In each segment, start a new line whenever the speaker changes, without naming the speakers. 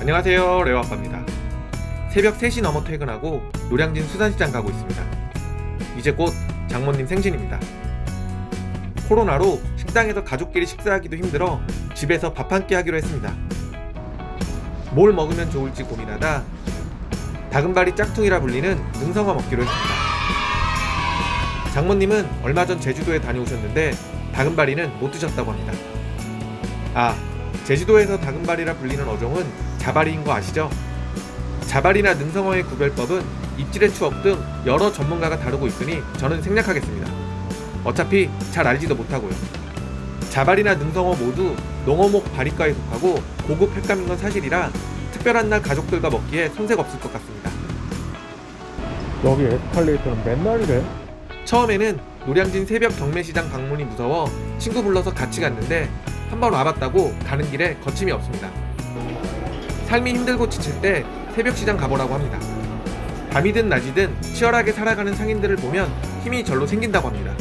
안녕하세요 레오 아빠입니다. 새벽 3시 넘어 퇴근하고 노량진 수산시장 가고 있습니다. 이제 곧 장모님 생신입니다. 코로나로 식당에서 가족끼리 식사하기도 힘들어 집에서 밥 한 끼 하기로 했습니다. 뭘 먹으면 좋을지 고민하다 다금바리 짝퉁이라 불리는 능성어 먹기로 했습니다 장모님은 얼마 전 제주도에 다녀오셨는데 다금바리는 못 드셨다고 합니다 아 제주도에서 다금바리라 불리는 어종은 자바리인 거 아시죠? 자바리나 능성어의 구별법은 입질의 추억 등 여러 전문가가 다루고 있으니 저는 생략하겠습니다. 어차피 잘 알지도 못하고요. 자바리나 능성어 모두 농어목 바리과에 속하고 고급 횟감인 건 사실이라 특별한 날 가족들과 먹기에 손색 없을 것 같습니다.
여기 에스컬레이터는 맨날이래.
처음에는 노량진 새벽 경매시장 방문이 무서워 친구 불러서 같이 갔는데 한 번 와봤다고 가는 길에 거침이 없습니다. 삶이 힘들고 지칠 때 새벽 시장 가보라고 합니다. 밤이든 낮이든 치열하게 살아가는 상인들을 보면 힘이 절로 생긴다고 합니다.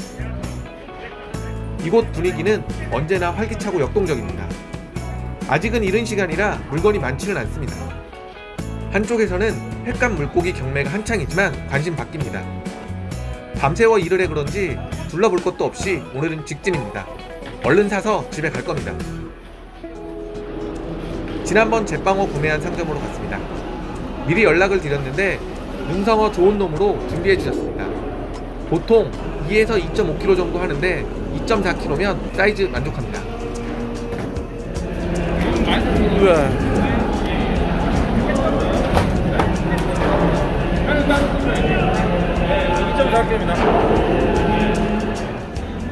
이곳 분위기는 언제나 활기차고 역동적입니다. 아직은 이른 시간이라 물건이 많지는 않습니다. 한쪽에서는 횟감 물고기 경매가 한창이지만 관심 바뀝니다. 밤새워 일을 해 그런지 둘러볼 것도 없이 오늘은 직진입니다. 얼른 사서 집에 갈 겁니다. 지난번 제빵어 구매한 상점으로 갔습니다. 미리 연락을 드렸는데 능성어 좋은 놈으로 준비해 주셨습니다. 보통 2에서 2.5kg 정도 하는데 2.4kg면 사이즈 만족합니다.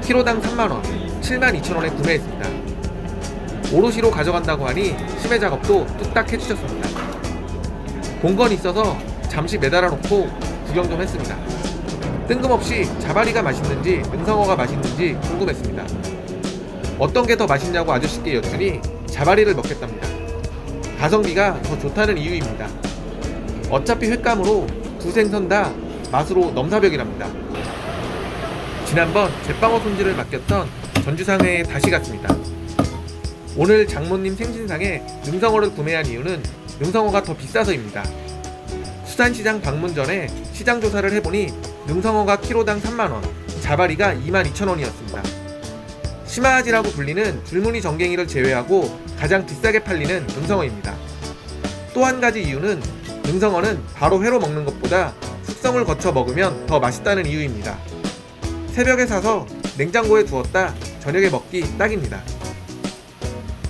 키로당 3만원, 7만 2천원에 구매했습니다. 오롯이로 가져간다고 하니 심해 작업도 뚝딱 해주셨습니다. 공건 있어서 잠시 매달아 놓고 구경 좀 했습니다. 뜬금없이 자바리가 맛있는지 능성어가 맛있는지 궁금했습니다. 어떤 게 더 맛있냐고 아저씨께 여쭈니 자바리를 먹겠답니다. 가성비가 더 좋다는 이유입니다. 어차피 횟감으로 두 생선 다 맛으로 넘사벽이랍니다. 지난번 제빵어 손질을 맡겼던 전주상회에 다시 갔습니다. 오늘 장모님 생신상에 능성어를 구매한 이유는 능성어가 더 비싸서입니다. 수산시장 방문 전에 시장 조사를 해보니 능성어가 키로당 3만원, 자바리가 22,000원이었습니다. 심화아지라고 불리는 줄무늬 정갱이를 제외하고 가장 비싸게 팔리는 능성어입니다. 또 한 가지 이유는 능성어는 바로 회로 먹는 것보다 숙성을 거쳐 먹으면 더 맛있다는 이유입니다. 새벽에 사서 냉장고에 두었다 저녁에 먹기 딱입니다.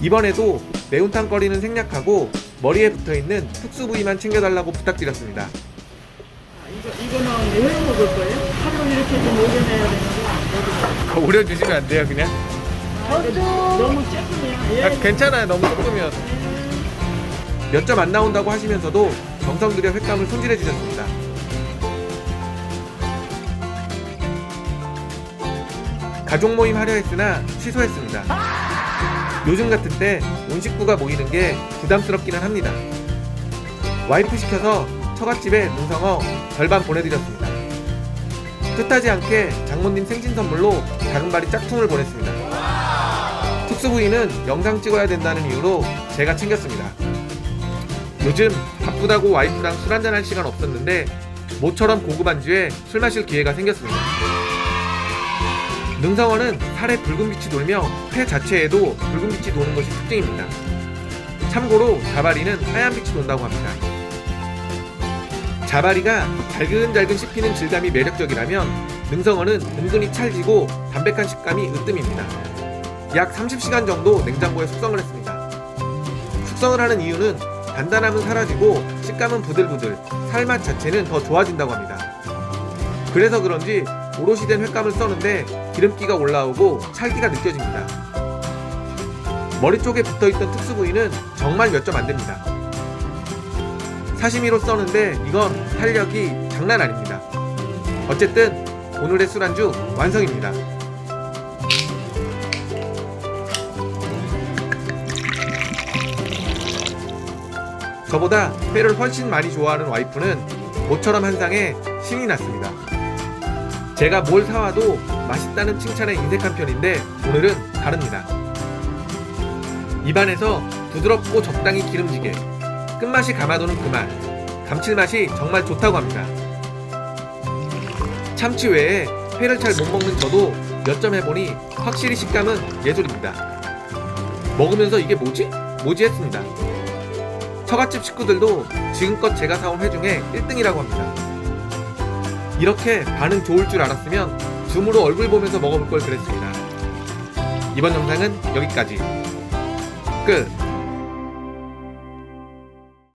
이번에도 매운탕 거리는 생략하고 머리에 붙어 있는 특수 부위만 챙겨달라고 부탁드렸습니다.
이거, 이거는 왜 먹을 거예요? 하루 이렇게 좀 오려내야 되는데
오려주시면 안 돼요, 그냥?
너무 쬐끔해요
아, 괜찮아요, 너무 조금이면. 몇 점 안 나온다고 하시면서도 정성 들여 횟감을 손질해 주셨습니다. 가족 모임 하려 했으나 취소했습니다. 요즘 같은 때 온 식구가 모이는 게 부담스럽기는 합니다. 와이프 시켜서 처갓집에 능성어 절반 보내드렸습니다. 뜻하지 않게 장모님 생신 선물로 다금바리 짝퉁을 보냈습니다. 특수 부위는 영상 찍어야 된다는 이유로 제가 챙겼습니다. 요즘 바쁘다고 와이프랑 술 한잔 할 시간 없었는데 모처럼 고급 안주에 술 마실 기회가 생겼습니다. 능성어는 살에 붉은 빛이 돌며 회 자체에도 붉은 빛이 도는 것이 특징입니다. 참고로 자바리는 하얀 빛이 돈다고 합니다. 자바리가 잘근잘근 씹히는 질감이 매력적이라면 능성어는 은근히 찰지고 담백한 식감이 으뜸입니다. 약 30시간 정도 냉장고에 숙성을 했습니다. 숙성을 하는 이유는 단단함은 사라지고 식감은 부들부들, 살맛 자체는 더 좋아진다고 합니다. 그래서 그런지 오롯이 된 횟감을 써는데 기름기가 올라오고 찰기가 느껴집니다. 머리 쪽에 붙어있던 특수 부위는 정말 몇 점 안 됩니다. 사시미로 써는데 이건 탄력이 장난 아닙니다. 어쨌든 오늘의 술안주 완성입니다. 저보다 회를 훨씬 많이 좋아하는 와이프는 모처럼 한 상에 신이 났습니다. 제가 뭘 사와도 맛있다는 칭찬에 인색한 편인데 오늘은 다릅니다. 입안에서 부드럽고 적당히 기름지게 끝맛이 감아도는 그 맛, 감칠맛이 정말 좋다고 합니다. 참치 외에 회를 잘 못 먹는 저도 몇 점 해보니 확실히 식감은 예술입니다. 먹으면서 이게 뭐지? 뭐지 했습니다. 처갓집 식구들도 지금껏 제가 사온 회 중에 1등이라고 합니다. 이렇게 반응 좋을 줄 알았으면 줌으로 얼굴 보면서 먹어볼 걸 그랬습니다. 이번 영상은 여기까지. 끝.